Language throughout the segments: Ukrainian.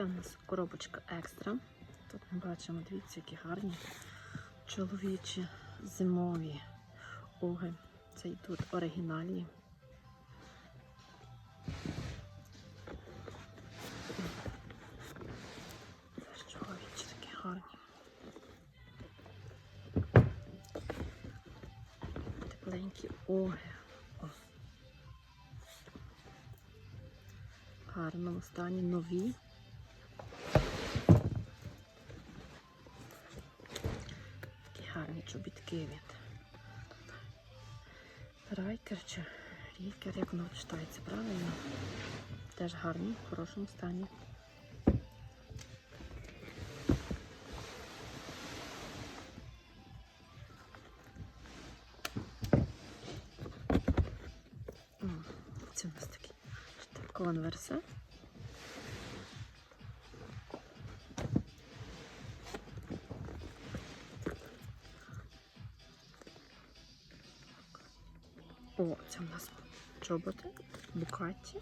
Це у нас коробочка екстра. Тут ми бачимо, дивіться, які гарні чоловічі зимові уги. Це йдуть оригінальні. Це. Тепленькі уги. О. В гарному стані нові. Гарні чобітки від Райкер чи Рікер, як воно читається правильно. Теж гарні, в хорошому стані. Це у нас такі конверси. О, це у нас чоботи, букаті,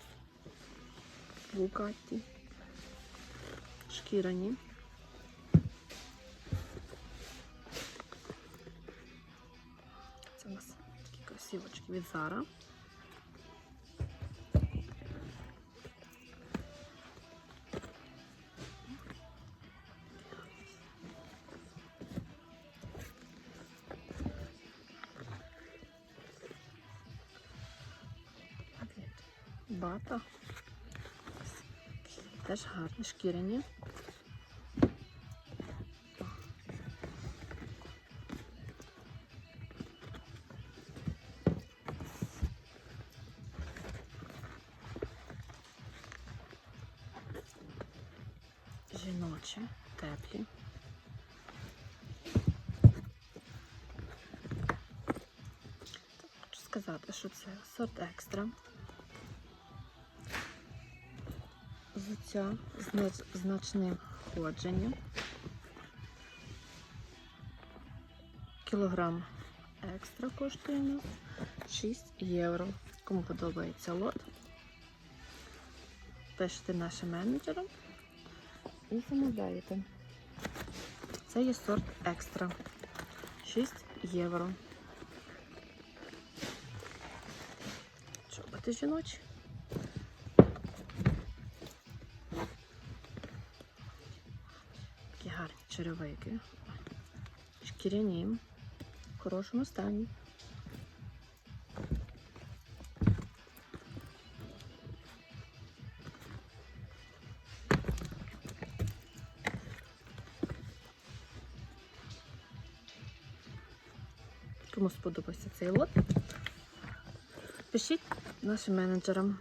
букаті, шкіряні. Це у нас такі красивочки від Zara. Бата. Теж гарні шкіряні. Жіночі, теплі. Хочу сказати, що це сорт екстра. Взуття з знач- значним ходженням. Кілограм екстра коштує нас 6 євро. Кому подобається лот, пишете нашим менеджерам і замовляєте. Це є сорт екстра. 6 євро. Чоботи жіночі. Гарні черевики. Шкіряні. В хорошому стані. Кому сподобався цей лот, пишіть нашим менеджерам.